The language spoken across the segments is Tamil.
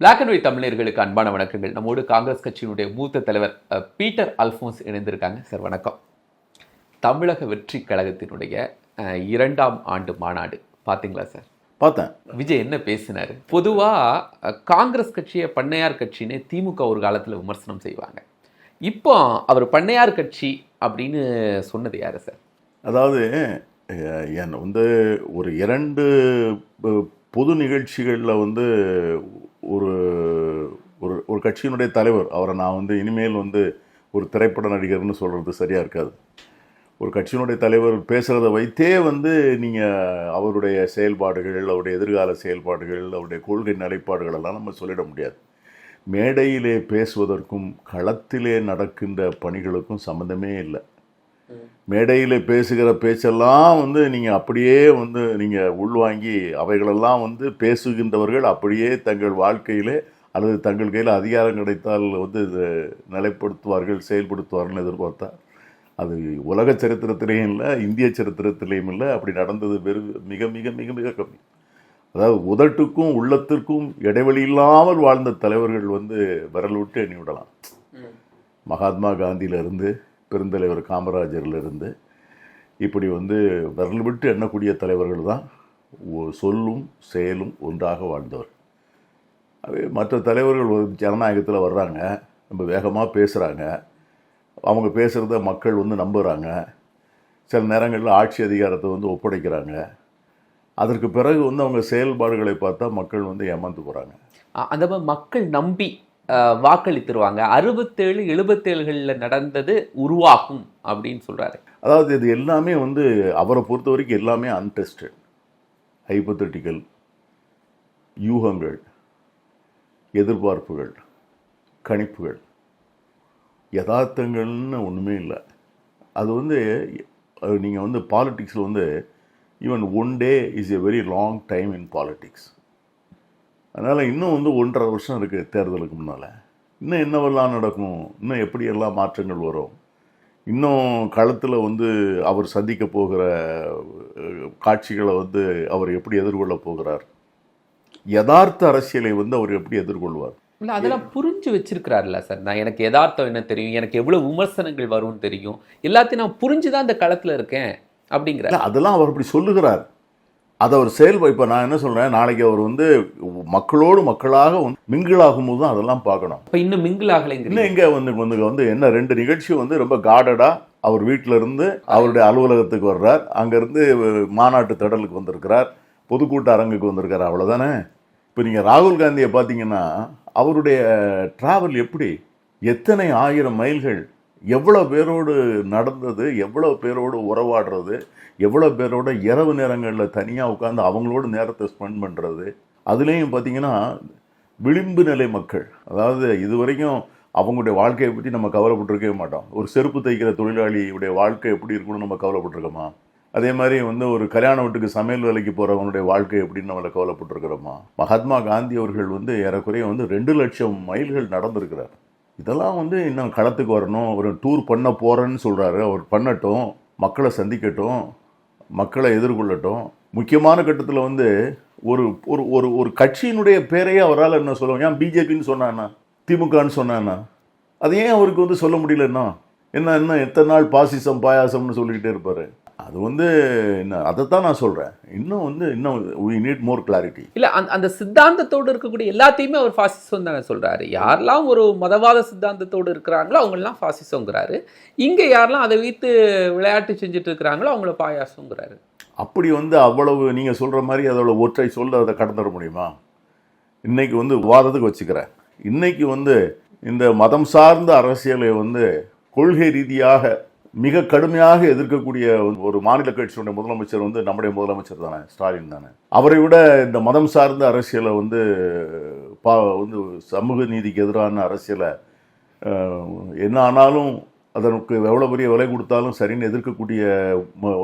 பிளாக் அண்ட் ஒயிட் தமிழர்களுக்கு அன்பான வணக்கங்கள். நம்மோடு காங்கிரஸ் கட்சியினுடைய மூத்த தலைவர் பீட்டர் அல்ஃபோன்ஸ் இணைந்திருக்காங்க. சார் வணக்கம். தமிழக வெற்றி கழகத்தினுடைய இரண்டாம் ஆண்டு மாநாடு. பாத்தீங்களா சார்? பார்த்தேன். விஜய் என்ன பேசினாரு? பொதுவா அஹ், காங்கிரஸ் கட்சியை பண்ணையார் கட்சின்னு திமுக ஒரு காலத்துல விமர்சனம் செய்வாங்க. இப்போ அவர் பண்ணையார் கட்சி அப்படின்னு சொன்னது யாரு சார்? அதாவது என் வந்து ஒரு இரண்டு பொது நிகழ்ச்சிகளில் வந்து கட்சியினுடைய தலைவர் அவரை நான் வந்து இனிமேல் வந்து ஒரு திரைப்பட நடிகர்னு சொல்கிறது சரியாக இருக்காது. ஒரு கட்சியினுடைய தலைவர் பேசுகிறத வைத்தே வந்து நீங்கள் அவருடைய செயல்பாடுகள் அவருடைய எதிர்கால செயல்பாடுகள் அவருடைய கொள்கை நிலைப்பாடுகள் எல்லாம் நம்ம சொல்லிட முடியாது. மேடையிலே பேசுவதற்கும் களத்திலே நடக்கின்ற பணிகளுக்கும் சம்மந்தமே இல்லை. மேடையில் பேசுகிற பேச்செல்லாம் வந்து நீங்கள் அப்படியே வந்து நீங்கள் உள்வாங்கி அவைகளெல்லாம் வந்து பேசுகின்றவர்கள் அப்படியே தங்கள் வாழ்க்கையிலே அல்லது தங்கள் கையில் அதிகாரம் கிடைத்தால் வந்து இதை நிலைப்படுத்துவார்கள் செயல்படுத்துவார்கள் எதிர்பார்த்தா. அது உலக சரித்திரத்திலேயும் இல்லை இந்திய சரித்திரத்திலேயும் இல்லை. அப்படி நடந்தது வெறு மிக மிக மிக மிக கம்மி. அதாவது உதட்டுக்கும் உள்ளத்திற்கும் இடைவெளி இல்லாமல் வாழ்ந்த தலைவர்கள் வந்து விரல் விட்டு எண்ணி விடலாம். மகாத்மா காந்தியிலிருந்து பெருந்தலைவர் காமராஜர்லேருந்து இப்படி வந்து விரல் விட்டு எண்ணக்கூடிய தலைவர்கள் தான் சொல்லும் செயலும் ஒன்றாக வாழ்ந்தவர் மற்ற தலைவர்கள் ஒரு ஜனநாயகத்தில் வர்றாங்க ரொம்ப வேகமாக பேசுகிறாங்க அவங்க பேசுகிறத மக்கள் வந்து நம்புகிறாங்க சில நேரங்களில் ஆட்சி அதிகாரத்தை வந்து ஒப்படைக்கிறாங்க. அதற்கு பிறகு வந்து அவங்க செயல்பாடுகளை பார்த்தா மக்கள் வந்து ஏமாந்து போகிறாங்க அந்த மாதிரி மக்கள் நம்பி வாக்களித்துருவாங்க. அறுபத்தேழு எழுபத்தேழுகளில் நடந்தது உருவாகும் அப்படின்னு சொல்றாரு. அதாவது இது எல்லாமே வந்து அவரை பொறுத்த வரைக்கும் எல்லாமே அன்டெஸ்டட் ஹைப்பத்தட்டிக்கல் யூகங்கள். எதிர்பார்ப்புகள் கணிப்புகள் யதார்த்தங்கள்னு ஒன்றுமே இல்லை. அது வந்து நீங்கள் வந்து பாலிட்டிக்ஸில் வந்து even one day is a very long time in politics அதனால் இன்னும் வந்து ஒன்றரை வருஷம் இருக்குது தேர்தலுக்கு முன்னால். இன்னும் என்னவெல்லாம் நடக்கும்? இன்னும் எப்படியெல்லாம் மாற்றங்கள் வரும்? இன்னும் களத்தில் வந்து அவர் சந்திக்க போகிற காட்சிகளை வந்து அவர் எப்படி எதிர்கொள்ள போகிறார்? யதார்த்த அரசியலை வந்து அவர் எப்படி எதிர்கொள்வார்? இல்ல அதெல்லாம் புரிஞ்சு வச்சிருக்கிறாருல்ல சார். நான் எனக்கு யதார்த்தம் என்ன தெரியும்? எனக்கு எவ்வளவு விமர்சனங்கள் வரும்னு தெரியும்? எல்லாத்தையும் நான் புரிஞ்சு தான் இந்த களத்துல இருக்கேன் அப்படிங்கிற அதெல்லாம் அவர் அப்படி சொல்லுகிறார். அதை அவர் செயல் இப்போ நான் என்ன சொல்கிறேன் நாளைக்கு அவர் வந்து மக்களோடு மக்களாக வந்து மிங்கிளாகும் போது தான் அதெல்லாம் பார்க்கணும். இப்ப இன்னும் மிங்கிள் ஆகலைங்கிறீங்க இன்னும் எங்கே வந்து வந்து வந்து என்ன ரெண்டு நிகழ்ச்சி வந்து ரொம்ப கார்டடாக அவர் வீட்டில் இருந்து அவருடைய அலுவலகத்துக்கு வர்றார். அங்கேருந்து மாநாட்டு திடலுக்கு வந்திருக்கிறார். பொதுக்கூட்ட அரங்குக்கு வந்திருக்கார் அவ்வளோதானே இப்போ நீங்கள் ராகுல் காந்தியை பார்த்தீங்கன்னா அவருடைய ட்ராவல் எப்படி? எத்தனை ஆயிரம் மைல்கள் எவ்வளோ பேரோடு நடந்தது எவ்வளோ பேரோடு உறவாடுறது எவ்வளோ பேரோட இரவு நேரங்களில் தனியாக உட்காந்து அவங்களோட நேரத்தை ஸ்பெண்ட் பண்ணுறது அதுலேயும் பார்த்தீங்கன்னா விளிம்பு நிலை மக்கள் அதாவது இதுவரைக்கும் அவங்களுடைய வாழ்க்கையை பற்றி நம்ம கவலைப்பட்டிருக்கவே மாட்டோம். ஒரு செருப்பு தைக்கிற தொழிலாளியுடைய வாழ்க்கை எப்படி இருக்கணும்னு நம்ம கவலைப்பட்டிருக்கோமா? அதே மாதிரி வந்து ஒரு கல்யாண வீட்டுக்கு சமையல் வேலைக்கு போகிறவனுடைய வாழ்க்கை எப்படின்னு நம்மளை கவலைப்பட்டிருக்கிறோமா? மகாத்மா காந்தி அவர்கள் வந்து ஏறக்குறைய வந்து ரெண்டு லட்சம் மைல்கள் நடந்திருக்கிறார். இதெல்லாம் வந்து இன்னும் களத்துக்கு வரணும் ஒரு டூர் பண்ண போகிறேன்னு சொல்கிறாரு அவர் பண்ணட்டும் மக்களை சந்திக்கட்டும் மக்களை எதிர்கொள்ளட்டும். முக்கியமான கட்டத்தில் வந்து ஒரு ஒரு ஒரு ஒரு கட்சியினுடைய பேரையே அவரால் என்ன சொல்லுவாங்க ஏன் பிஜேபின்னு சொன்னானா திமுகன்னு சொன்னானா அது ஏன் அவருக்கு வந்து சொல்ல முடியலன்னா என்ன என்ன எத்தனை நாள் பாசிசம் பாயாசம்னு சொல்லிக்கிட்டே இருப்பார். அது வந்து என்ன அதைத்தான் நான் சொல்கிறேன் இன்னும் வந்து இன்னும் we நீட் மோர் கிளாரிட்டி இல்ல அந்த அந்த சித்தாந்தத்தோடு இருக்கக்கூடிய எல்லாத்தையுமே அவர் பாசிசம் தானே சொல்றாரு. யாரெல்லாம் ஒரு மதவாத சித்தாந்தத்தோடு இருக்கிறாங்களோ அவங்கெல்லாம் பாசிசங்கிறாரு இங்க யாரெல்லாம் அதை வைத்து விளையாட்டு செஞ்சுட்டு இருக்கிறாங்களோ அவங்கள பாயாசங்கிறாரு. அப்படி வந்து அவ்வளவு நீங்கள் சொல்கிற மாதிரி அதோட ஒற்றை சொல்ல அதை கடந்துட முடியுமா? இன்னைக்கு வந்து விவாதத்துக்கு வச்சுக்கிறேன். இன்னைக்கு வந்து இந்த மதம் சார்ந்த அரசியலை வந்து கொள்கை ரீதியாக மிக கடுமையாக எதிர்க்கக்கூடிய ஒரு மாநில கட்சியுடைய முதலமைச்சர் வந்து நம்முடைய முதலமைச்சர் தானே ஸ்டாலின் தானே. அவரை விட இந்த மதம் சார்ந்த அரசியலை வந்து பா வந்து சமூக நீதிக்கு எதிரான அரசியலை என்ன ஆனாலும் அதற்கு எவ்வளோ பெரிய விலை கொடுத்தாலும் சரின்னு எதிர்க்கக்கூடிய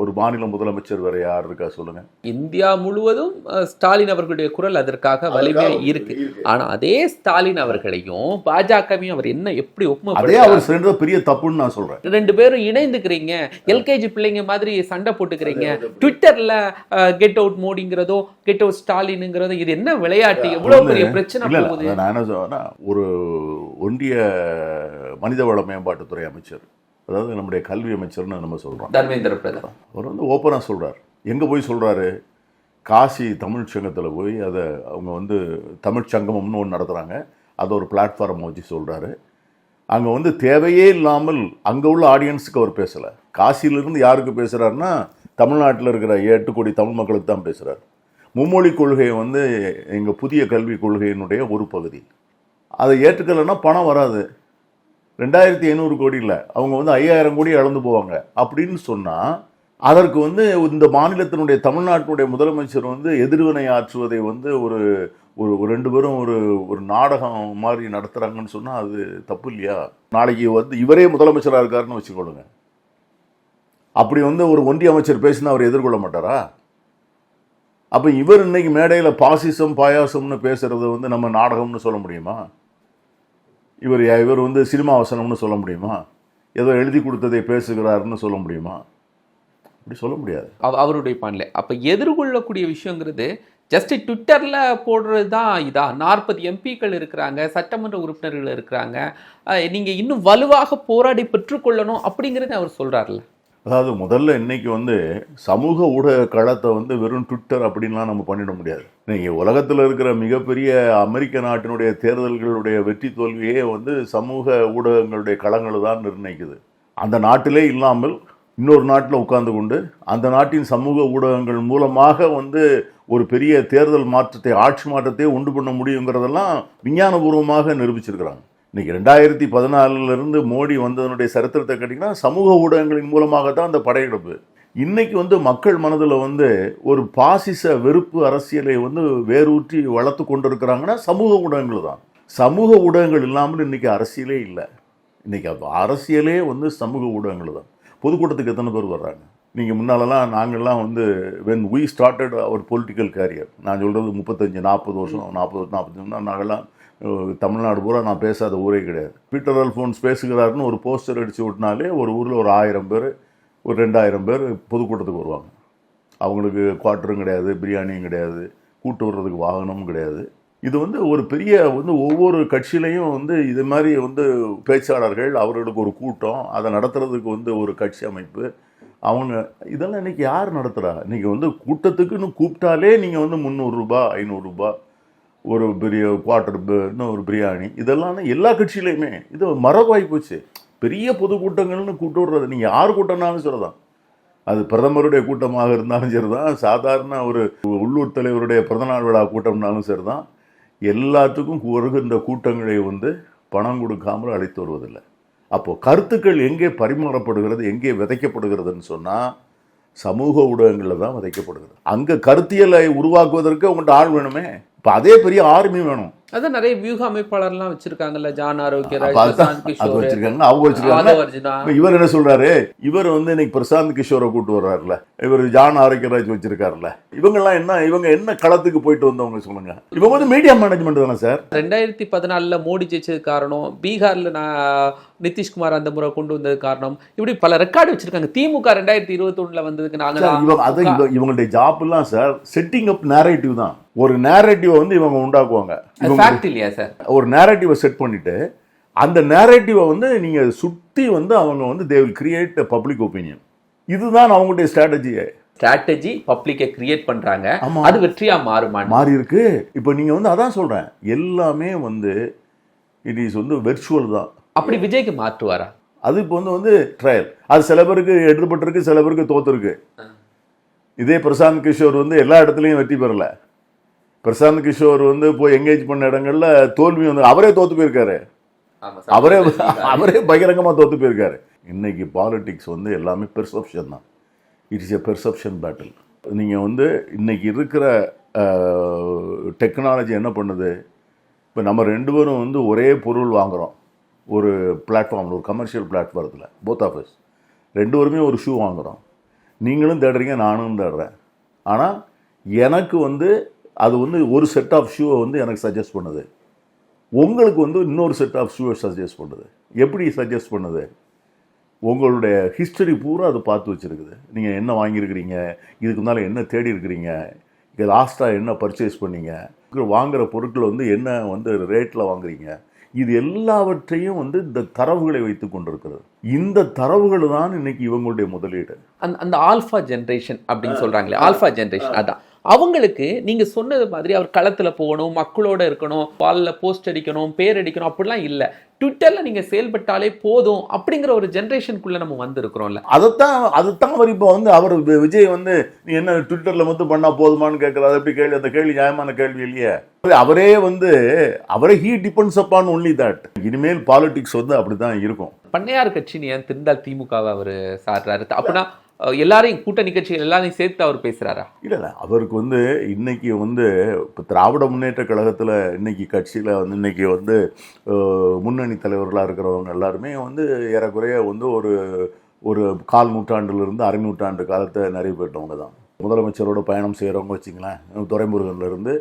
ஒரு மாநில முதலமைச்சர் வேற யார் இருக்கா சொல்லுங்க. இந்தியா முழுவதும் ஸ்டாலின் அவர்களுடைய குரல் அதற்காக வலிமையா இருக்கு. ஆனா அதே ஸ்டாலின் அவர்களையும் பாஜகவையும் அவர் என்ன எப்படி அதே ஒப்புமைப்படுத்துறாரு அவர் செஞ்சது பெரிய தப்புன்னு நான் சொல்றேன். ரெண்டு பேரும் இணைந்துக்கிறீங்க. எல்கேஜி பிள்ளைங்க மாதிரி சண்டை போட்டுக்கிறீங்க. ட்விட்டர்ல கெட் அவுட் மோடிங்கிறதோ கெட் அவுட் ஸ்டாலினுங்கிறதோ இது என்ன விளையாட்டு? எவ்வளவு பெரிய பிரச்சனை நான் என்ன சொல்றேன்னா ஒரு ஒன்றிய மனிதவள மேம்பாட்டுத்துறை அமைச்சர். அதாவது நம்முடைய கல்வி அமைச்சர்னு நம்ம சொல்றோம். தர்மேந்திர பிரதான். அவர் வந்து ஓப்பனாக சொல்றார். எங்க போய் சொல்றாரு? காசி தமிழ் சங்கத்துல போய் அதை அவங்க வந்து தமிழ் சங்கமம்னு ஒன்று நடத்துறாங்க. அதை ஒரு பிளாட்ஃபார்ம் வச்சு சொல்றாரு. அங்க வந்து தேவையே இல்லாமல் அங்க உள்ள ஆடியன்ஸுக்கு அவர் பேசல. காசியிலிருந்து யாருக்கு பேசுறாருன்னா தமிழ்நாட்டில் இருக்கிற எட்டு கோடி தமிழ் மக்களுக்கு தான் பேசுறாரு. மும்மொழி கொள்கை வந்து எங்க புதிய கல்விக் கொள்கையினுடைய ஒரு பகுதி. அதை ஏற்றுக்கலைன்னா பணம் வராது. ரெண்டாயிரத்தி ஐநூறு கோடி இல்லை அவங்க வந்து ஐயாயிரம் கோடி இழந்து போவாங்க. அப்படின்னு சொன்னால் அதற்கு வந்து இந்த மாநிலத்தினுடைய தமிழ்நாட்டினுடைய முதலமைச்சர் வந்து எதிர்வினை ஆற்றுவதை வந்து ஒரு ஒரு ரெண்டு பேரும் ஒரு ஒரு நாடகம் மாதிரி நடத்துகிறாங்கன்னு சொன்னால் அது தப்பு இல்லையா? நாளைக்கு வந்து இவரே முதலமைச்சராக இருக்காருன்னு வச்சுக்கொள்ளுங்க. அப்படி வந்து ஒரு ஒன்றிய அமைச்சர் பேசினா அவர் எதிர்கொள்ள மாட்டாரா? அப்போ இவர் இன்னைக்கு மேடையில் பாசிசம் பாயாசம்னு பேசுறது வந்து நம்ம நாடகம்னு சொல்ல முடியுமா? இவர் இவர் வந்து சினிமா வசனம்னு சொல்ல முடியுமா? ஏதோ எழுதி கொடுத்ததை பேசுகிறாருன்னு சொல்ல முடியுமா? அப்படி சொல்ல முடியாது. அவருடைய பான்ல அப்போ எதிர்கொள்ளக்கூடிய விஷயங்கிறது ஜஸ்ட் ட்விட்டரில் போடுறது தான் இதா? நாற்பது எம்பிக்கள் இருக்கிறாங்க சட்டமன்ற உறுப்பினர்கள் இருக்கிறாங்க. நீங்கள் இன்னும் வலுவாக போராடி பெற்றுக்கொள்ளணும் அப்படிங்கிறத அவர் சொல்கிறார்ல அதாவது முதல்ல இன்னைக்கு வந்து சமூக ஊடக களத்தை வந்து வெறும் ட்விட்டர் அப்படின்லாம் நம்ம பண்ணிட முடியாது. இன்னைக்கு உலகத்தில் இருக்கிற மிகப்பெரிய அமெரிக்க நாட்டினுடைய தேர்தல்களுடைய வெற்றி தோல்வியே வந்து சமூக ஊடகங்களுடைய களங்கள் தான் நிர்ணயிக்குது. அந்த நாட்டிலே இல்லாமல் இன்னொரு நாட்டில் உட்கார்ந்து கொண்டு அந்த நாட்டின் சமூக ஊடகங்கள் மூலமாக வந்து ஒரு பெரிய தேர்தல் மாற்றத்தை ஆட்சி மாற்றத்தை உண்டு பண்ண முடியுங்கிறதெல்லாம் விஞ்ஞானபூர்வமாக நிரூபிச்சிருக்கிறாங்க. இன்றைக்கி ரெண்டாயிரத்தி பதினாலுலேருந்து மோடி வந்ததனுடைய சரித்திரத்தை கேட்டிங்கன்னா சமூக ஊடகங்களின் மூலமாக தான் அந்த படையெடுப்பு இன்னைக்கு வந்து மக்கள் மனதில் வந்து ஒரு பாசிச வெறுப்பு அரசியலை வந்து வேரூற்றி வளர்த்து கொண்டிருக்கிறாங்கன்னா சமூக ஊடகங்கள் தான். சமூக ஊடகங்கள் இல்லாமல் இன்றைக்கி அரசியலே இல்லை. இன்னைக்கு அரசியலே வந்து சமூக ஊடகங்கள் தான். பொதுக்கூட்டத்துக்கு எத்தனை பேர் வர்றாங்க? நீங்கள் முன்னாலெல்லாம் நாங்கள்லாம் வந்து when we started our political career நான் சொல்கிறது முப்பத்தஞ்சு நாற்பது வருஷம் நாற்பது நாற்பத்தஞ்சு நாங்கள்லாம் தமிழ்நாடு பூரா நான் பேசாத ஊரே கிடையாது. பீட்டர் அல்ஃபோன்ஸ் பேசுகிறாருன்னு ஒரு போஸ்டர் அடித்து விட்டினாலே ஒரு ஊரில் ஒரு ஆயிரம் பேர் ஒரு ரெண்டாயிரம் பேர் பொதுக்கூட்டத்துக்கு வருவாங்க. அவங்களுக்கு குவார்ட்டரும் கிடையாது பிரியாணியும் கிடையாது கூட்டு வர்றதுக்கு வாகனமும் கிடையாது. இது வந்து ஒரு பெரிய வந்து ஒவ்வொரு கட்சியிலையும் வந்து இது மாதிரி வந்து பேச்சாளர்கள் அவர்களுக்கு ஒரு கூட்டம் அதை நடத்துறதுக்கு வந்து ஒரு கட்சி அமைப்பு. அவங்க இதெல்லாம் இன்னைக்கு யார் நடத்துகிறா இன்னைக்கு வந்து கூட்டத்துக்குன்னு கூப்பிட்டாலே நீங்கள் வந்து முந்நூறுரூபா ஐநூறுரூபா ஒரு பெரிய குவார்ட்டர் இன்னும் ஒரு பிரியாணி. இதெல்லாம் எல்லா கட்சியிலையுமே. இது மரபாகி போச்சு. பெரிய பொதுக்கூட்டங்கள்னு கூட்டு விடுறது. நீங்கள் யார் கூட்டம்னாலும் சரிதான். அது பிரதமருடைய கூட்டமாக இருந்தாலும் சரிதான். சாதாரண ஒரு உள்ளூர் தலைவருடைய பிறந்தநாள் விழா கூட்டம்னாலும் சரிதான். எல்லாத்துக்கும் வருகின்ற கூட்டங்களை வந்து பணம் கொடுக்காமல் அழைத்து வருவதில்லை. அப்போது கருத்துக்கள் எங்கே பரிமாறப்படுகிறது எங்கே விதைக்கப்படுகிறதுன்னு சொன்னால் சமூக ஊடகங்களில் தான் விதைக்கப்படுகிறது. அங்கே கருத்தியலை உருவாக்குவதற்கு உங்கள்கிட்ட ஆள் வேணுமே? இப்போ அதே பெரிய ஆர்மி வேணும். அதான் நிறைய வியூக அமைப்பாளர்லாம் வச்சிருக்காங்கல்ல ஜான் ஆரோக்கியராஜ் பிரசாந்த் கிஷோர் வச்சிருக்காங்க. அவங்க வச்சிருக்காங்க. இவர் என்ன சொல்றாரு? இவர் வந்து இன்னைக்கு பிரசாந்த் கிஷோரை கூட்டு வர்றாருல. இவர் ஜான் ஆரோக்கியராஜ் வச்சிருக்காருல்ல இவங்கெல்லாம் என்ன இவங்க என்ன களத்துக்கு போயிட்டு வந்தவங்க சொல்லுங்க. இவங்க வந்து மீடியா மேனேஜ்மெண்ட் தானே சார்? ரெண்டாயிரத்தி பதினாலுல மோடி ஜெயிச்சது காரணம் பீகார்ல நான் நிதிஷ்குமார் அந்த முறை கொண்டு வந்தது காரணம் இப்படி பல ரெக்கார்டு வச்சிருக்காங்க. திமுக ரெண்டாயிரத்தி இருபத்தி ஒண்ணுல வந்ததுக்கு நாங்க இவங்க இவங்க- இவங்களுடைய ஜாப் எல்லாம் சார் செட்டிங் அப் நேரேட்டிவ் தான். ஒரு நேரேட்டிவை வந்து இவங்க உண்டாக்குவாங்க. இவங்க ஃபேக்ட் இல்லையா சார் ஒரு நேரேட்டிவை செட் பண்ணிட்டு அந்த நேரேட்டிவை வந்து நீங்க சுத்தி வந்து அவங்க வந்து they will create public opinion இதுதான் அவங்களுடைய ஸ்ட்ராட்டஜியே ஸ்ட்ராட்டஜி பப்ளிக்கை கிரியேட் பண்றாங்க. ஆமா. அது வெற்றியா மாறுமா? மாறி இருக்கு இப்போ நீங்க வந்து அதான் சொல்றேன். எல்லாமே வந்து இட் இஸ் வந்து வெர்ச்சுவல் தான். அப்படி விஜய்க்கு மாற்றுவாரா அது இப்போ வந்து வந்து ட்ரையல் அது சில பேருக்கு எடுத்துப்பட்டிருக்கு சில பேருக்கு தோத்துருக்கு. இதே பிரசாந்த் கிஷோர் வந்து எல்லா இடத்துலையும் வெற்றி பெறல. பிரசாந்த் கிஷோர் வந்து போய் எங்கேஜ் பண்ண இடங்கள்ல தோல்வி வந்து அவரே தோத்து போயிருக்காரு. அவரே அவரே பகிரங்கமா தோத்து போயிருக்காரு. இன்னைக்கு பாலிடிக்ஸ் வந்து எல்லாமே பெர்செப்ஷன் தான். It is a perception battle நீங்க வந்து இன்னைக்கு இருக்கிற டெக்னாலஜி என்ன பண்ணுது? இப்போ நம்ம ரெண்டு பேரும் வந்து ஒரே பொருள் வாங்குறோம். ஒரு பிளாட்ஃபார்மில் ஒரு கமர்ஷியல் பிளாட்ஃபார்த்தில் போத் ஆஃபீஸ் ரெண்டு பேருமே ஒரு ஷூ வாங்குகிறோம் நீங்களும் தேடுறீங்க நானும் தேடுறேன். ஆனால் எனக்கு வந்து அது வந்து ஒரு செட் ஆஃப் ஷூவை வந்து எனக்கு சஜஸ்ட் பண்ணுது. உங்களுக்கு வந்து இன்னொரு செட் ஆஃப் ஷூவை சஜஸ்ட் பண்ணுது. எப்படி சஜஸ்ட் பண்ணுது? உங்களுடைய ஹிஸ்டரி பூரா அது பார்த்து வச்சுருக்குது. நீங்கள் என்ன வாங்கியிருக்கிறீங்க? இதுக்கு முன்னால் என்ன தேடி இருக்கிறீங்க? இங்கே லாஸ்ட்டாக என்ன பர்ச்சேஸ் பண்ணீங்க? வாங்குகிற பொருட்கள் வந்து என்ன வந்து ரேட்டில் வாங்குறீங்க? இது எல்லாவற்றையும் வந்து இந்த தரவுகளை வைத்து கொண்டிருக்கிறது. இந்த தரவுகள் தான் இன்னைக்கு இவங்களுடைய முதலீடு. அந்த அந்த ஆல்ஃபா ஜென்ரேஷன் அப்படின்னு சொல்றாங்களே ஆல்ஃபா ஜென்ரேஷன் அதான். அவங்களுக்கு நீங்க சொன்னது மாதிரி அவர் களத்துல போகணும் மக்களோட இருக்கணும் பால்ல போஸ்ட் அடிக்கணும் பேர் அடிக்கணும் அப்படிலாம் இல்ல. ட்விட்டர்ல நீங்க செயல்பட்டாலே போதும் அப்படிங்கிற ஒரு ஜென்ரேஷனுக்குள்ள நம்ம வந்திருக்கிறோம்ல. அதைத்தான் அதுதான் அவர் இப்போ வந்து அவர் விஜய் வந்து நீ என்ன ட்விட்டரில் மட்டும் பண்ணால் போதுமான்னு கேட்குறது அது எப்படி கேள்வி? அந்த கேள்வி நியாயமான கேள்வி இல்லையே. அவரே வந்து அவரே he depends upon only that இனிமேல் பாலிடிக்ஸ் வந்து அப்படி தான் இருக்கும். பண்ணையார் கட்சின்னு ஏன் திருந்தால் திமுகவை அவர் சாடுறாரு அப்படின்னா எல்லாரையும் கூட்டணி கட்சிகள் எல்லாரையும் சேர்த்து அவர் பேசுகிறாரா இல்லை இல்லை அவருக்கு வந்து இன்னைக்கு வந்து இப்போ திராவிட முன்னேற்ற கழகத்தில் இன்னைக்கு கட்சியில் வந்து இன்னைக்கு வந்து முன்னணி தலைவர்களாக இருக்கிறவங்க எல்லாருமே வந்து ஏறக்குறைய வந்து ஒரு ஒரு கால் நூற்றாண்டுலேருந்து அரை நூற்றாண்டு காலத்தை நிறைய பெற்றவங்க தான் முதலமைச்சரோட பயணம் செய்கிறவங்க வச்சிங்களேன் துரைமுருகன்லேருந்து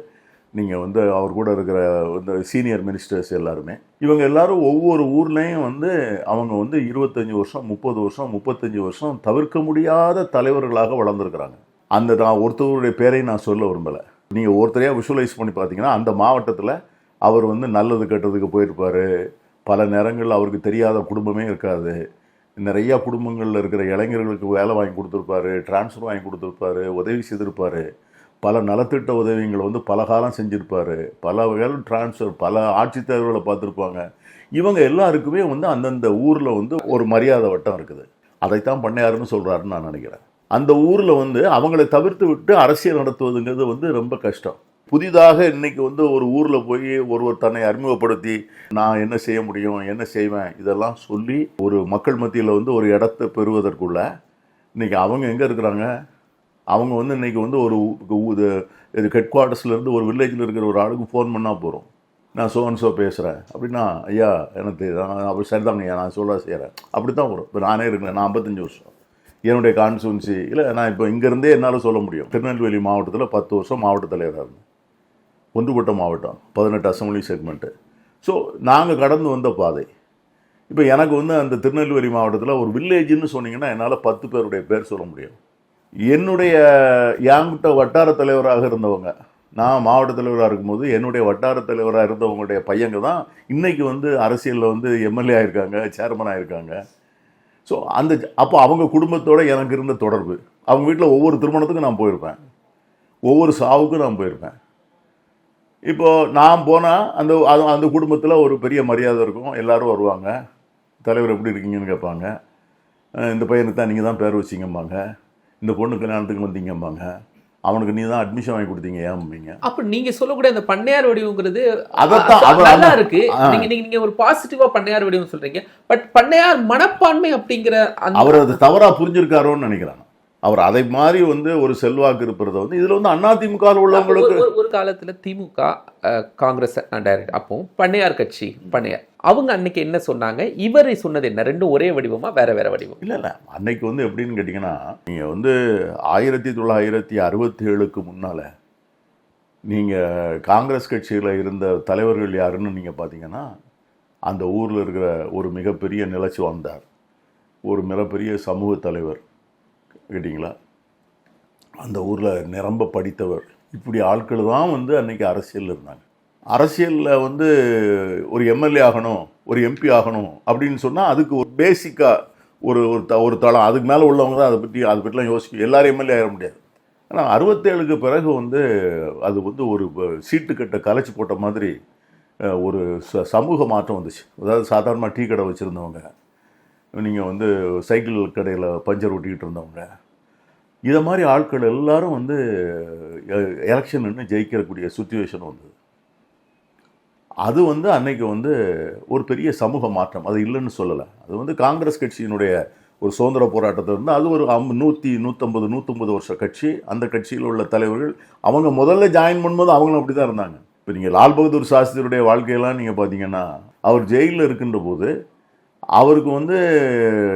நீங்கள் வந்து அவர் கூட இருக்கிற இந்த சீனியர் மினிஸ்டர்ஸ் எல்லாருமே இவங்க எல்லாரும் ஒவ்வொரு ஊர்லேயும் வந்து அவங்க வந்து இருபத்தஞ்சி வருஷம் முப்பது வருஷம் முப்பத்தஞ்சு வருஷம் தவிர்க்க முடியாத தலைவர்களாக வளர்ந்துருக்கிறாங்க. அந்த நான் ஒருத்தருடைய பேரையும் நான் சொல்ல விரும்பலை. நீங்கள் ஒருத்தரையாக விஷுவலைஸ் பண்ணி பார்த்தீங்கன்னா அந்த மாவட்டத்தில் அவர் வந்து நல்லது கெட்டதுக்கு போயிருப்பார். பல நேரங்களில் அவருக்கு தெரியாத குடும்பமே இருக்காது. நிறையா குடும்பங்களில் இருக்கிற இளைஞர்களுக்கு வேலை வாங்கி கொடுத்துருப்பாரு டிரான்ஸ்ஃபர் வாங்கி கொடுத்துருப்பாரு உதவி செய்திருப்பார். பல நலத்திட்ட உதவிகளை வந்து பல காலம் செஞ்சுருப்பார். பல வகையில் டிரான்ஸ்ஃபர் பல ஆட்சித்தலைவர்களை பார்த்துருப்பாங்க. இவங்க எல்லாருக்குமே வந்து அந்தந்த ஊரில் வந்து ஒரு மரியாதை வட்டம் இருக்குது. அதைத்தான் பண்ணையாருன்னு சொல்கிறாருன்னு நான் நினைக்கிறேன். அந்த ஊரில் வந்து அவங்களை தவிர்த்து விட்டு அரசியல் நடத்துவதுங்கிறது வந்து ரொம்ப கஷ்டம். புதிதாக இன்னைக்கு வந்து ஒரு ஊரில் போய் ஒருவர் தன்னை அறிமுகப்படுத்தி நான் என்ன செய்ய முடியும்? என்ன செய்வேன்? இதெல்லாம் சொல்லி ஒரு மக்கள் மத்தியில் வந்து ஒரு இடத்தை பெறுவதற்குள்ள இன்றைக்கி அவங்க எங்கே இருக்கிறாங்க? அவங்க வந்து இன்றைக்கி வந்து ஒரு இது இது ஹெட் குவார்ட்டர்ஸ்லேருந்து ஒரு வில்லேஜில் இருக்கிற ஒரு ஆளுக்கு ஃபோன் பண்ணால் போகிறோம் நான் சோ பேசுகிறேன் அப்படின்னா ஐயா எனக்கு தெரியுது. நான் அப்படி சரிதாங்க ஐயா நான் சொல்ல செய்கிறேன் அப்படி தான் வரும். இப்போ நானே இருக்கிறேன் நான் ஐம்பத்தஞ்சு வருஷம். என்னுடைய கான்ஸ்டுவன்சி இல்லை நான் இப்போ இங்கேருந்தே என்னால் சொல்ல முடியும். திருநெல்வேலி மாவட்டத்தில் பத்து வருஷம் மாவட்ட தலைவராக இருந்தேன். ஒன்றுபட்ட மாவட்டம் பதினெட்டு அசம்பிளி செக்மெண்ட்டு ஸோ நாங்கள் கடந்து வந்த பாதை. இப்போ எனக்கு வந்து அந்த திருநெல்வேலி மாவட்டத்தில் ஒரு வில்லேஜ்னு சொன்னீங்கன்னா என்னால் பத்து பேருடைய பேர் சொல்ல முடியும். என்னுடைய என்கிட்ட வட்டார தலைவராக இருந்தவங்க நான் மாவட்ட தலைவராக இருக்கும்போது என்னுடைய வட்டார தலைவராக இருந்தவங்களுடைய பையங்க தான் இன்னைக்கு வந்து அரசியலில் வந்து எம்எல்ஏ ஆயிருக்காங்க சேர்மன் ஆயிருக்காங்க. ஸோ அந்த அப்போ அவங்க குடும்பத்தோட எனக்கு இருந்த தொடர்பு. அவங்க வீட்டில் ஒவ்வொரு திருமணத்துக்கும் நான் போயிருப்பேன். ஒவ்வொரு சாவுக்கும் நான் போயிருப்பேன். இப்போ நான் போனால் அந்த அது- அந்த குடும்பத்தில் ஒரு பெரிய மரியாதை இருக்கும். எல்லோரும் வருவாங்க. தலைவர் எப்படி இருக்கீங்கன்னு கேட்பாங்க. இந்த பையனுக்கு தான் நீங்கள் தான் பேர் வச்சிங்கம்பாங்க. இந்த பொண்ணு கல்யாணத்துக்கு வந்தீங்கம்பாங்க. அவனுக்கு நீ தான் அட்மிஷன் வாங்கி கொடுத்தீங்க ஏன்பீங்க அப்ப நீங்க சொல்லக்கூடிய அந்த பண்ணையார் வடிவங்கிறது அதைத்தான் அ- அவர் நல்லா இருக்கு. நீங்க நீங்க நீங்க ஒரு பாசிட்டிவா பண்ணையார் வடிவம் சொல்றீங்க. பட் பண்ணையார் மனப்பான்மை அப்படிங்கிற அவர் அது தவறாக புரிஞ்சிருக்காரோன்னு நினைக்கிறேன் நான். அவர் அதை மாதிரி வந்து ஒரு செல்வாக்கு இருப்பதை வந்து இதில் வந்து அதிமுக உள்ளவங்களுக்கு ஒரு- காலத்துல திமுக காங்கிரஸ் டைரக்ட் அப்போ பண்ணையார் கட்சி பண்ணையார். அவங்க அன்னைக்கு என்ன சொன்னாங்க? இவரை சொன்னது என்ன? ரெண்டும் ஒரே வடிவமா வேற வேற வடிவம்? இல்லை இல்லை. அன்னைக்கு வந்து எப்படின்னு கேட்டிங்கன்னா நீங்கள் வந்து ஆயிரத்தி தொள்ளாயிரத்தி அறுபத்தி ஏழுக்கு முன்னால் நீங்கள் காங்கிரஸ் கட்சியில் இருந்த தலைவர்கள் யாருன்னு நீங்கள் பார்த்தீங்கன்னா அந்த ஊரில் இருக்கிற ஒரு மிகப்பெரிய நிலச்சி வந்தார். ஒரு மிகப்பெரிய சமூக தலைவர். கேட்டிங்களா? அந்த ஊரில் நிரம்ப படித்தவர். இப்படி ஆட்கள் தான் வந்து அன்றைக்கி அரசியலில் இருந்தாங்க. அரசியலில் வந்து ஒரு எம்எல்ஏ ஆகணும் ஒரு எம்பி ஆகணும் அப்படின்னு சொன்னால் அதுக்கு ஒரு பேசிக்காக ஒரு ஒரு த ஒரு தளம். அதுக்கு மேலே உள்ளவங்க தான் அதை பற்றி அதை பற்றிலாம் யோசிக்க எல்லாரும் எம்எல்ஏ ஆக முடியாது. ஆனால் அறுபத்தேழுக்கு பிறகு வந்து அது வந்து ஒரு சீட்டுக்கட்டை கலைச்சி போட்ட மாதிரி ஒரு ச சமூக மாற்றம் வந்துச்சு. அதாவது சாதாரணமாக டீ கடை வச்சுருந்தவங்க நீங்கள் வந்து சைக்கிள் கடையில் பஞ்சர் ஒட்டிக்கிட்டு இருந்தவங்க. இதை மாதிரி ஆட்கள் எல்லாரும் வந்து எலெக்ஷன் நின்று ஜெயிக்கக்கூடிய சுச்சுவேஷன் வந்தது. அது வந்து அன்னைக்கு வந்து ஒரு பெரிய சமூக மாற்றம். அது இல்லைன்னு சொல்லலை. அது வந்து காங்கிரஸ் கட்சியினுடைய ஒரு சுதந்திர போராட்டத்தில் இருந்து அது ஒரு அம் நூற்றி நூற்றம்பது நூற்றம்பது வருஷ கட்சி. அந்த கட்சியில் உள்ள தலைவர்கள் அவங்க முதல்ல ஜாயின் பண்ணும்போது அவங்களும் அப்படி தான் இருந்தாங்க. இப்போ நீங்கள் லால் பகதூர் சாஸ்திரியுடைய வாழ்க்கையெல்லாம் நீங்கள் பார்த்தீங்கன்னா அவர் ஜெயிலில் இருக்கின்ற போது அவருக்கு வந்து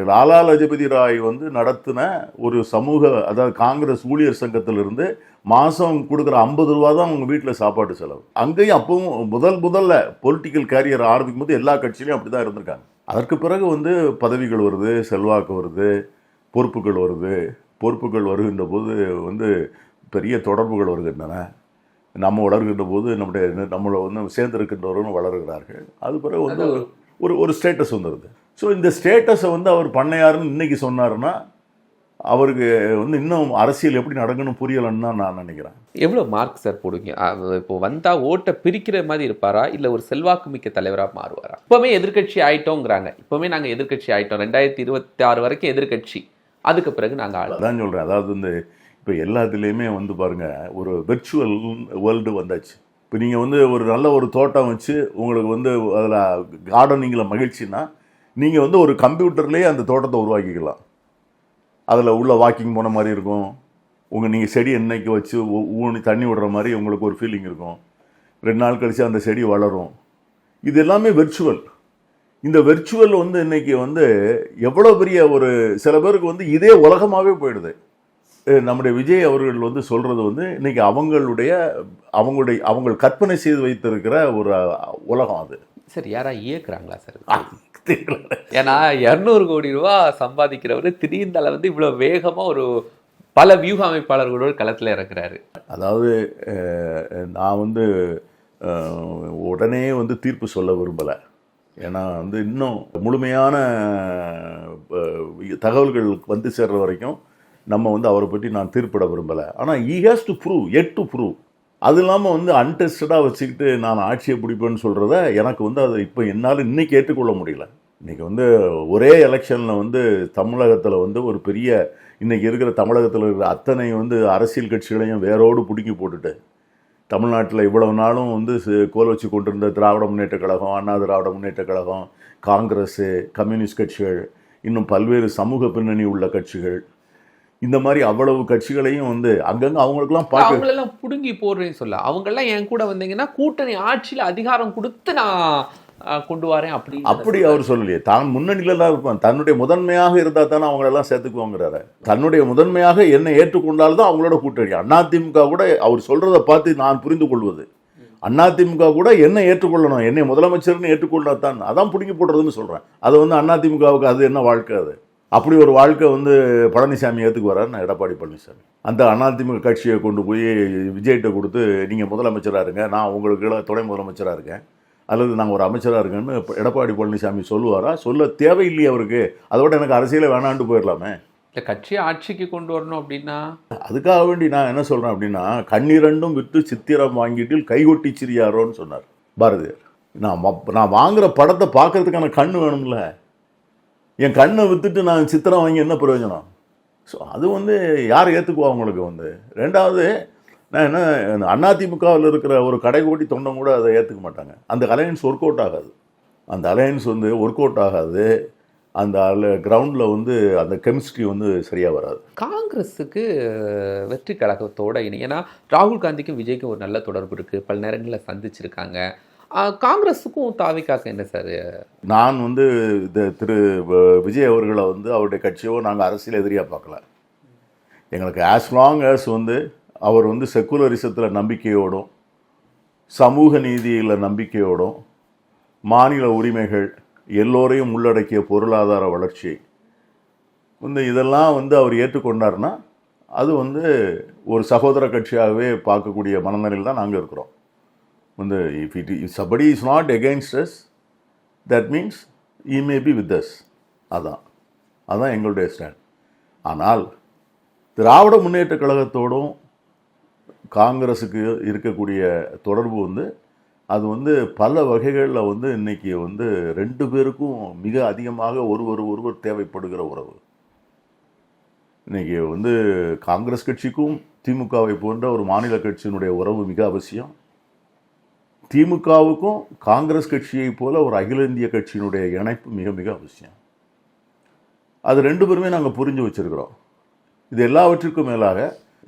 லாலா லஜபதி ராய் வந்து நடத்தின ஒரு சமூக அதாவது காங்கிரஸ் ஊழியர் சங்கத்திலிருந்து மாதம் கொடுக்குற ஐம்பது ரூபா தான் அவங்க வீட்டில் சாப்பாட்டு செலவு. அங்கேயும் அப்பவும் முதல் முதல்ல பொலிட்டிக்கல் கேரியர் ஆரம்பிக்கும் போது எல்லா கட்சியிலையும் அப்படி தான் இருந்திருக்காங்க. அதற்கு பிறகு வந்து பதவிகள் வருது செல்வாக்கு வருது பொறுப்புகள் வருது. பொறுப்புகள் வருகின்ற போது வந்து பெரிய தொடர்புகள் வருகின்றன. நம்ம வளர்கின்ற போது நம்முடைய நம்மளை வந்து சேர்ந்திருக்கின்றவர்களும் வளர்கிறார்கள். அது பிறகு வந்து ஒரு- ஒரு ஸ்டேட்டஸ் வந்துடுது ஸோ இந்த ஸ்டேட்டஸை வந்து அவர் பண்ணையாருன்னு இன்னைக்கு சொன்னாருன்னா அவருக்கு வந்து இன்னும் அரசியல் எப்படி நடக்கணும் புரியலைன்னு தான் நான் நினைக்கிறேன். எவ்வளோ மார்க் சார் போடுவீங்க? அஹ் இப்போ வந்தா ஓட்டை பிரிக்கிற மாதிரி இருப்பாரா? இல்லை ஒரு செல்வாக்கு மிக்க தலைவராக மாறுவாரா? இப்போவே எதிர்க்கட்சி ஆயிட்டோங்கிறாங்க. இப்போவே நாங்கள் எதிர்க்கட்சி ஆயிட்டோம். ரெண்டாயிரத்தி இருபத்தி ஆறு வரைக்கும் எதிர்க்கட்சி. அதுக்கு பிறகு நாங்கள் ஆளு. அதான் சொல்கிறேன் அதாவது வந்து இப்போ எல்லாத்துலேயுமே வந்து பாருங்க ஒரு வெர்ச்சுவல் வேர்ல்டு வந்தாச்சு. இப்போ நீங்கள் வந்து ஒரு நல்ல ஒரு தோட்டம் வச்சு உங்களுக்கு வந்து அதில் கார்டனிங்கில் மகிழ்ச்சின்னா நீங்கள் வந்து ஒரு கம்ப்யூட்டர்லேயே அந்த தோட்டத்தை உருவாக்கிக்கலாம். அதில் உள்ள வாக்கிங் போன மாதிரி இருக்கும். உங்கள் நீங்கள் செடி என்னைக்கு வச்சு ஊனி தண்ணி விடுற மாதிரி உங்களுக்கு ஒரு ஃபீலிங் இருக்கும். ரெண்டு நாள் கழிச்சு அந்த செடி வளரும். இது எல்லாமே வெர்ச்சுவல் இந்த வெர்ச்சுவல் வந்து இன்னைக்கு வந்து எவ்வளோ பெரிய ஒரு சில பேருக்கு வந்து இதே உலகமாகவே போயிடுது. நம்முடைய விஜய் அவர்கள் வந்து சொல்றது வந்து இன்னைக்கு அவங்களுடைய அவங்களுடைய அவங்க கற்பனை செய்து வைத்திருக்கிற ஒரு உலகம் அது. சார் யாரா இயக்குறாங்களா சார்? ஏன்னா இரநூறு கோடி ரூபா சம்பாதிக்கிறவர் திடீர்னு வந்து இவ்வளோ வேகமாக ஒரு பல வியூக அமைப்பாளர்களோட களத்தில் இறக்குறாரு. அதாவது நான் வந்து உடனே வந்து தீர்ப்பு சொல்ல விரும்பலை. ஏன்னா வந்து இன்னும் முழுமையான தகவல்கள் வந்து சேர்ற வரைக்கும் நம்ம வந்து அவரை பற்றி நான் தீர்ப்பிட விரும்பலை. ஆனால் he has to prove it to prove அது இல்லாமல் வந்து அன்டெஸ்டடாக வச்சுக்கிட்டு நான் ஆட்சியை பிடிப்பேன்னு சொல்கிறத எனக்கு வந்து அதை இப்போ என்னால் இன்றைக்கி ஏற்றுக்கொள்ள முடியல. இன்றைக்கி வந்து ஒரே எலெக்ஷனில் வந்து தமிழகத்தில் வந்து ஒரு பெரிய இன்றைக்கி இருக்கிற தமிழகத்தில் இருக்கிற அத்தனை வந்து அரசியல் கட்சிகளையும் வேரோடு பிடுங்கி போட்டுட்டு தமிழ்நாட்டில் இவ்வளவு நாளும் வந்து கோல் வச்சு கொண்டிருந்த திராவிட முன்னேற்ற கழகம் அண்ணா திராவிட முன்னேற்ற கழகம் காங்கிரஸு கம்யூனிஸ்ட் கட்சிகள் இன்னும் பல்வேறு சமூக பின்னணி உள்ள கட்சிகள் இந்த மாதிரி அவ்வளவு கட்சிகளையும் வந்து அங்கங்கே அவங்களுக்கெல்லாம் பார்க்க அவங்களெல்லாம் புடுங்கி போடுறேன்னு சொல்ல. அவங்கெல்லாம் என் கூட வந்தீங்கன்னா கூட்டணி ஆட்சியில் அதிகாரம் கொடுத்து நான் கொண்டு வரேன் அப்படி அப்படி அவர் சொல்லலையே. தான் முன்னணியில தான் இருப்பான். தன்னுடைய முதன்மையாக இருந்தால் தானே அவங்களெல்லாம் சேர்த்துக்குவாங்கிறாரு. தன்னுடைய முதன்மையாக என்னை ஏற்றுக்கொண்டால்தான் அவங்களோட கூட்டணி. அதிமுக கூட அவர் சொல்றதை பார்த்து நான் புரிந்து கொள்வது. அதிமுக கூட என்ன ஏற்றுக்கொள்ளணும். என்னை முதலமைச்சர்னு ஏற்றுக்கொள்ளா தான் அதான் பிடிங்கி போடுறதுன்னு சொல்றேன். அது வந்து அதிமுகவுக்கு அது என்ன வாழ்க்கை அது? அப்படி ஒரு வாழ்க்கை வந்து பழனிசாமி ஏற்றுக்கு வரான்னு எடப்பாடி பழனிசாமி. அந்த அதிமுக கட்சியை கொண்டு போய் விஜய்கிட்ட கொடுத்து நீங்கள் முதலமைச்சராக இருங்க நான் உங்களுக்கு துணை முதலமைச்சராக இருக்கேன். அல்லது நாங்கள் ஒரு அமைச்சராக இருக்கேன்னு எடப்பாடி பழனிசாமி சொல்லுவாரா? சொல்ல தேவையில்லையே அவருக்கு. அதோட எனக்கு அரசியலே வேணான்ட்டு போயிடலாமே. இந்த கட்சியை ஆட்சிக்கு கொண்டு வரணும் அப்படின்னா? அதுக்காக வேண்டி நான் என்ன சொல்கிறேன் அப்படின்னா கண்ணிரண்டும் விட்டு சித்திரம் வாங்கிட்டு கைகொட்டி சிரியாரோன்னு சொன்னார் பாரதியார். நான் நான் வாங்குற படத்தை பார்க்கறதுக்கான கண்ணு வேணும்ல. என் கண்ணை வித்துட்டு நான் சித்திரம் வாங்கி என்ன பிரயோஜனம்? ஸோ அது வந்து யார் ஏற்றுக்குவா அவங்களுக்கு வந்து? ரெண்டாவது நான் என்ன அதிமுகவில் இருக்கிற ஒரு கடைகோட்டி தொண்டம் கூட அதை ஏற்றுக்க மாட்டாங்க. அந்த அலையன்ஸ் ஒர்க் அவுட் ஆகாது. அந்த அலையன்ஸ் வந்து ஒர்க் அவுட் ஆகாது. அந்த கிரவுண்டில் வந்து அந்த கெமிஸ்ட்ரி வந்து சரியாக வராது. காங்கிரஸுக்கு வெற்றி கழகத்தோட இணை. ஏன்னா ராகுல் காந்திக்கும் விஜய்க்கும் ஒரு நல்ல தொடர்பு இருக்குது பல நேரங்களில் சந்திச்சிருக்காங்க. காங்கிரஸுக்கும் தாவிக்காக்க என்ன சார்? நான் வந்து இந்த திரு வ- விஜய் அவர்களை வந்து அவருடைய கட்சியோ நாங்கள் அரசியல் எதிரியாக பார்க்கல. எங்களுக்கு ஆஸ் லாங் ஆஸ் வந்து அவர் வந்து செக்குலரிசத்தில் நம்பிக்கையோடும் சமூக நீதியில் நம்பிக்கையோடும் மாநில உரிமைகள் எல்லோரையும் உள்ளடக்கிய பொருளாதார வளர்ச்சி வந்து இதெல்லாம் வந்து அவர் ஏற்றுக்கொண்டார்னா அது வந்து ஒரு சகோதர கட்சியாகவே பார்க்கக்கூடிய மனநிலையில் தான் நாங்கள் இருக்கிறோம். வந்து if it is somebody is not against us that means he may be with us அதான். அதான் எங்களுடைய ஸ்டாண்ட் ஆனால் திராவிட முன்னேற்றக் கழகத்தோடும் காங்கிரஸுக்கு இருக்கக்கூடிய தொடர்பு வந்து அது வந்து பல வகைகளில் வந்து இன்னைக்கு வந்து ரெண்டு பேருக்கும் மிக அதிகமாக ஒருவர் ஒருவர் தேவைப்படுகிற உறவு. இன்னைக்கு வந்து காங்கிரஸ் கட்சிக்கும் திமுகவை போன்ற ஒரு மாநில கட்சியினுடைய உறவு மிக அவசியம். திமுகவுக்கும் காங்கிரஸ் கட்சியை போல ஒரு அகில இந்திய கட்சியினுடைய இணைப்பு மிக மிக அவசியம். அது ரெண்டு பேருமே நாங்கள் புரிஞ்சு வச்சிருக்கிறோம். இது எல்லாவற்றிற்கும் மேலாக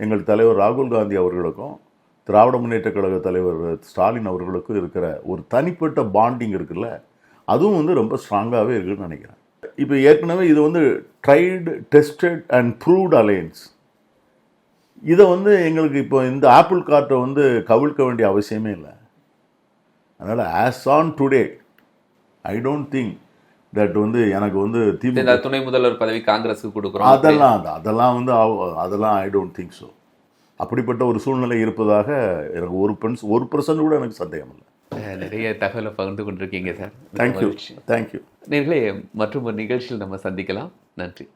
எங்கள் தலைவர் ராகுல் காந்தி அவர்களுக்கும் திராவிட முன்னேற்றக் கழக தலைவர் ஸ்டாலின் அவர்களுக்கும் இருக்கிற ஒரு தனிப்பட்ட பாண்டிங் இருக்குல்ல அதுவும் வந்து ரொம்ப ஸ்ட்ராங்காகவே இருக்குன்னு நினைக்கிறேன். இப்போ ஏற்கனவே இது வந்து tried tested and proved alliance இதை வந்து எங்களுக்கு இப்போ இந்த ஆப்பிள் கார்ட்டை வந்து கவிழ்க்க வேண்டிய அவசியமே இல்லை. அதனால் as on today I don't think that வந்து எனக்கு வந்து திமுக துணை முதல்வர் பதவி காங்கிரஸுக்கு கொடுக்குறோம். அதெல்லாம் அது- அதெல்லாம் வந்து அதெல்லாம் ஐ டோன்ட் திங்க் ஸோ அப்படிப்பட்ட ஒரு சூழ்நிலை இருப்பதாக எனக்கு ஒரு பென்ஸ் ஒரு பர்சன்ட் கூட எனக்கு சந்தேகம் இல்லை. நிறைய தகவலை பகிர்ந்து கொண்டிருக்கீங்க சார். தேங்க்யூ தேங்க்யூ நேர்களே மற்றும் ஒரு நிகழ்ச்சியில் நம்ம சந்திக்கலாம். நன்றி.